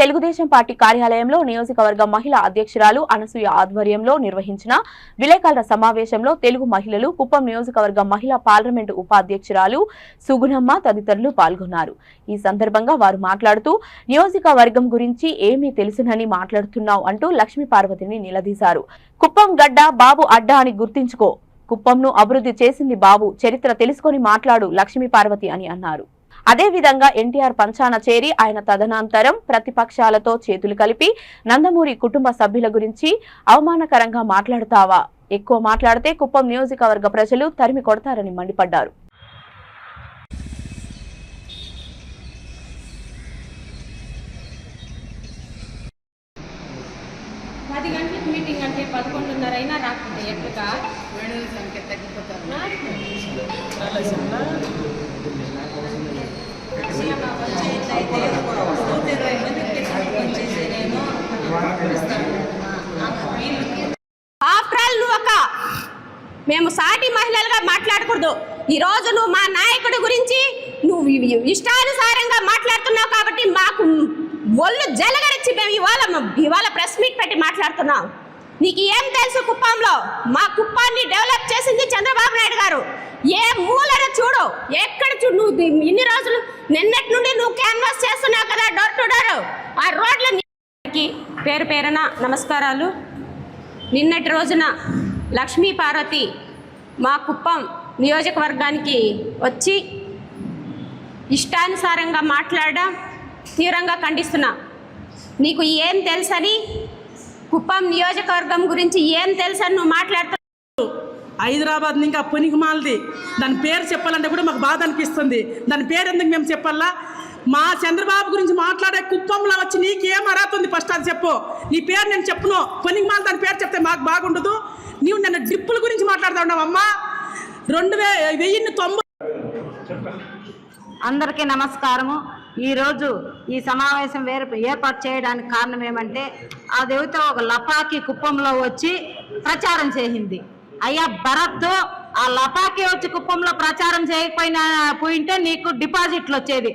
Telugu Desam party కార్యాలయంలో నియోజకవర్గ మహిళా అధ్యక్షురాలు అనసూయ ఆధ్వర్యంలో నిర్వహించిన విలేకరుల సమావేశంలో తెలుగు మహిళలు కుప్పం నియోజకవర్గ మహిళా పార్లమెంటు ఉపాధ్యక్షురాలు సుగుణమ్మ తదితరులు పాల్గొన్నారు. ఈ సందర్భంగా వారు మాట్లాడుతూ నియోజకవర్గం గురించి ఏమీ తెలుసునని మాట్లాడుతున్నావు అంటూ లక్ష్మీ పార్వతిని నిలదీశారు. కుప్పం గడ్డ బాబు అడ్డా అని గుర్తించుకో. కుప్పంను అభివృద్ధి చేసింది బాబు. చరిత్ర తెలుసుకొని మాట్లాడు లక్ష్మీ పార్వతి అని అన్నారు. అదేవిధంగా ఎన్టీఆర్ పంచాన చేరి ఆయన తదనంతరం ప్రతిపక్షాలతో చేతులు కలిపి నందమూరి కుటుంబ సభ్యుల గురించి అవమానకరంగా మాట్లాడుతావా? ఎక్కువ మాట్లాడితే కుప్పం నియోజకవర్గ ప్రజలు తరిమి కొడతారని మండిపడ్డారు. పది గంటలకు మీటింగ్ అంటే పదకొండున్నర అయినా రాకపోతే ఎట్లుగా? వేణుల సంఖ్య తగ్గిపోతారు ఆఫ్టర్ ఆల్ నువ్వు ఒక మేము సాటి మహిళలుగా మాట్లాడకూడదు. ఈరోజు నువ్వు మా నాయకుడి గురించి నువ్వు ఇష్టానుసారంగా మాట్లాడుతున్నావు కాబట్టి మాకు ఒళ్ళు జలగరిచి మేము ఇవాళ ఇవాళ ప్రెస్ మీట్ పెట్టి మాట్లాడుతున్నాం. నీకు ఏం తెలుసు కుప్పంలో? మా కుప్పాన్ని డెవలప్ చేసింది చంద్రబాబు నాయుడు గారు. ఏ మూలన చూడు ఎక్కడ చూడు నువ్వు ఇన్ని రోజులు నిన్నటి నుండి నువ్వు క్యాన్వాస్ చేస్తున్నావు కదా డోర్ టు డోర్ ఆ రోడ్ల పేరు పేరున నమస్కారాలు. నిన్నటి రోజున లక్ష్మీ పార్వతి మా కుప్పం నియోజకవర్గానికి వచ్చి ఇష్టానుసారంగా మాట్లాడడం తీవ్రంగా ఖండిస్తున్నా. నీకు ఏం తెలుసని కుప్పం నియోజకవర్గం గురించి ఏం తెలుసని నువ్వు మాట్లాడుతున్నావు? హైదరాబాద్ ఇంకా పునిగిమాలది దాని పేరు చెప్పాలంటే కూడా మాకు బాధ అనిపిస్తుంది. దాని పేరు ఎందుకు మేము చెప్పాలా? మా చంద్రబాబు గురించి మాట్లాడే కుప్పంలో వచ్చి నీకేం అర్హత ఉంది ఫస్ట్ అది చెప్పు. నీ పేరు నేను చెప్పును. పునిగిమాల దాని పేరు చెప్తే మాకు బాగుండదు. నీవు నన్ను డిప్పుల గురించి మాట్లాడుతూ ఉన్నావమ్మా రెండు వే వెయ్యిన్ని తొంభై అందరికీ నమస్కారము. ఈరోజు ఈ సమావేశం వేరు ఏర్పాటు చేయడానికి కారణం ఏమంటే ఆ దేవత ఒక లపాకి కుప్పంలో వచ్చి ప్రచారం చేసింది. అయ్యా భరత్ ఆ లపాకి వచ్చి కుప్పంలో ప్రచారం చేయకపోయినా పోయింటే నీకు డిపాజిట్లు వచ్చేది